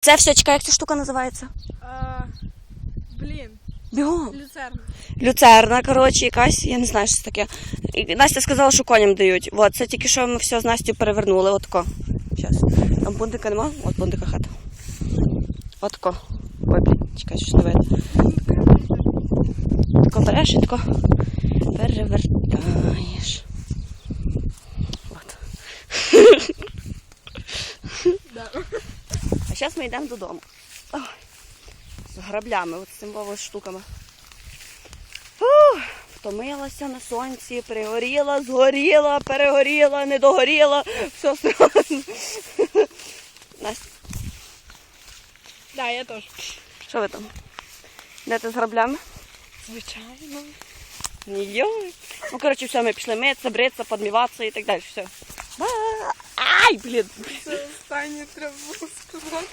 Це все, чекай, як ця штука називається? А, блін, Бігом. люцерна. Люцерна, коротше, якась, я не знаю, що це таке. І Настя сказала, що коням дають. От, це тільки що ми все з Настю перевернули. Отко. Зараз. Там бунтика нема? От бунтика хата. Отко. Ой, блін, чекай, що не видно. Тако береш і тако перевертаєш. От. Зараз ми йдемо додому. З граблями, от з цими штуками. Втомилася на сонці, пригоріла, згоріла, перегоріла, не догоріла. Все сразу. Настя, Да, я теж. що ви там? Йдете з граблями? Звичайно. Ні. Ну, коротше, все, ми пішли митися, бритися, подміватися і так далі. Все. Ай, блін останнє треба було сказати.